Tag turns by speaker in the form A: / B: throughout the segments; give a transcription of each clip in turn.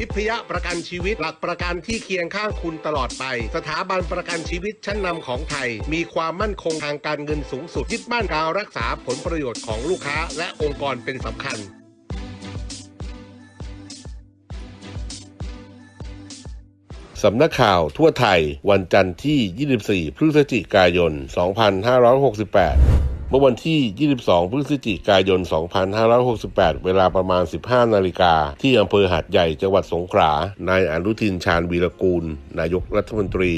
A: ทิพยประกันชีวิตหลักประกันที่เคียงข้างคุณตลอดไป สถาบันประกันชีวิตชั้นนำของไทย มีความมั่นคงทางการเงินสูงสุดยึดมั่นการรักษาผลประโยชน์ของลูกค้าและองค์กรเป็นสำคัญสำนักข่าวทั่วไทย วันจันทร์ที่ 24 พฤศจิกายน 2568 เมื่อวันที่ 22 พฤศจิกายน 2568 เวลาประมาณ 15 นาฬิกา ที่อำเภอหาดใหญ่ จังหวัดสงขลา นายอนุทินชาญวีรกูล นายกรัฐมนตรี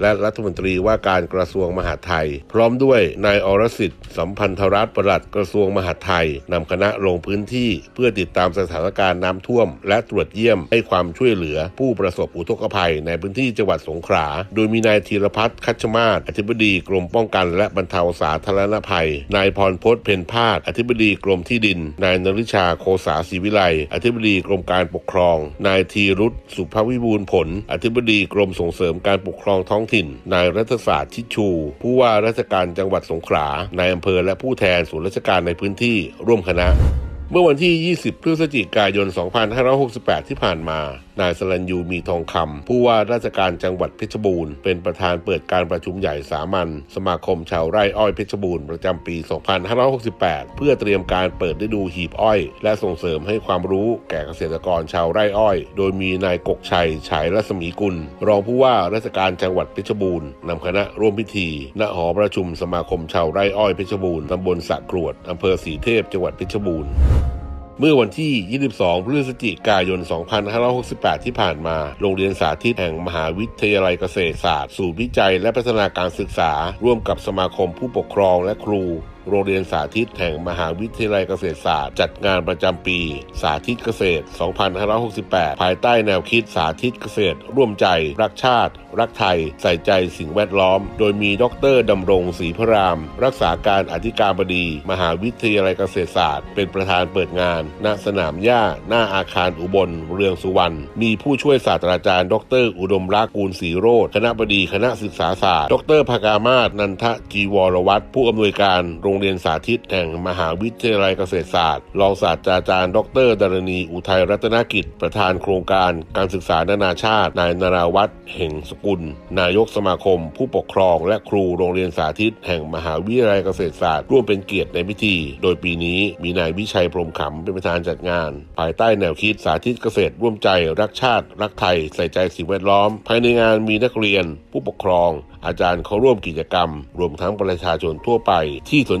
A: และรัฐมนตรีว่าการกระทรวงมหาดไทย พร้อมด้วยนายอรสิทธิ์สัมพันธรัตน์ปลัดกระทรวงมหาดไทยนำคณะลงพื้นที่เพื่อติดตามสถานการณ์น้ำท่วม และตรวจเยี่ยมให้ความช่วยเหลือผู้ประสบอุทกภัยในพื้นที่จังหวัดสงขลา โดยมีนายธีรพัฒน์คัชมาศอธิบดีกรมป้องกัน และบรรเทาสาธารณภัยนายพรพศเพ็ญพาคอธิบดีกรมที่ดิน นายนริชาโคษาศรีวิไลอธิบดีกรมการปกครอง นายธีรุธสุภวิบูลผล อธิบดีกรมส่งเสริมการปกครองท้องถิ่น นายรัฐศาสตร์ชิดชู ผู้ว่าราชการจังหวัดสงขลานายอำเภอและผู้แทนส่วนราชการในพื้นที่ร่วมคณะ เมื่อวันที่ 20 พฤศจิกายน 2568 ที่ผ่านมา นายสรัญยูมีทองคำ ผู้ว่าราชการจังหวัดเพชรบูรณ์ เป็นประธานเปิดการประชุมใหญ่สามัญสมาคมชาวไร่อ้อยเพชรบูรณ์ประจำปี 2568 เพื่อเตรียมการเปิดฤดูหีบอ้อย และส่งเสริมให้ความรู้แก่เกษตรกรชาวไร่อ้อย โดยมีนายกกชัย ฉายรัศมีกุล รองผู้ว่าราชการจังหวัดเพชรบูรณ์นำคณะร่วมพิธี ณ หอประชุมสมาคมชาวไร่อ้อยเพชรบูรณ์ตำบลสะกรวดอำเภอสีเทพจังหวัดเพชรบูรณ์ เมื่อวันที่ 22 พฤศจิกายน 2568 ที่ผ่านมา โรงเรียนสาธิตแห่งมหาวิทยาลัยเกษตรศาสตร์ ศูนย์วิจัยและพัฒนาการศึกษา ร่วมกับสมาคมผู้ปกครองและครู โรงเรียนสาธิตแห่งมหาวิทยาลัยเกษตรศาสตร์ จัดงานประจำปี สาธิตเกษตร 2568 ภายใต้แนวคิดสาธิตเกษตร ร่วมใจ รักชาติ รักไทย ใส่ใจสิ่งแวดล้อม โดยมีดรดำรงศรีพระราม รักษาการอธิการบดี มหาวิทยาลัยเกษตรศาสตร์ เป็นประธานเปิดงาน ณสนามหญ้า หน้าอาคารอุบล เรืองสุวรรณมีผู้ช่วยศาสตราจารย์ ดร อุดมรักกูลศรีโรธคณะบดีคณะศึกษาศาสตร์ ดรภากามาศนันทจีวรวัตรผู้อำนวยการโรงงเรียนสาธิตแห่งมหาวิทยาลัยเกษตรศาสตร์ รองศาสตราจารย์ ดรดารณี อุทัยรัตนกิจ ประธานโครงการการศึกษานานาชาติ นายนราวัฒน์เหงสกุล นายกสมาคม ผู้ปกครองและครูโรงเรียนสาธิต แห่งมหาวิทยาลัยเกษตรศาสตร์ ร่วมเป็นเกียรติในพิธี โดยปีนี้มีนายวิชัยพรมขำเป็นประธานจัดงาน ภายใต้แนวคิดสาธิตเกษตร ร่วมใจรักชาติ รักไทย ใส่ใจสิ่งแวดล้อม ภายในงานมีนักเรียน ผู้ปกครอง อาจารย์เขาร่วมกิจกรรม รวมทั้งประชาชนทั่วไปที่สน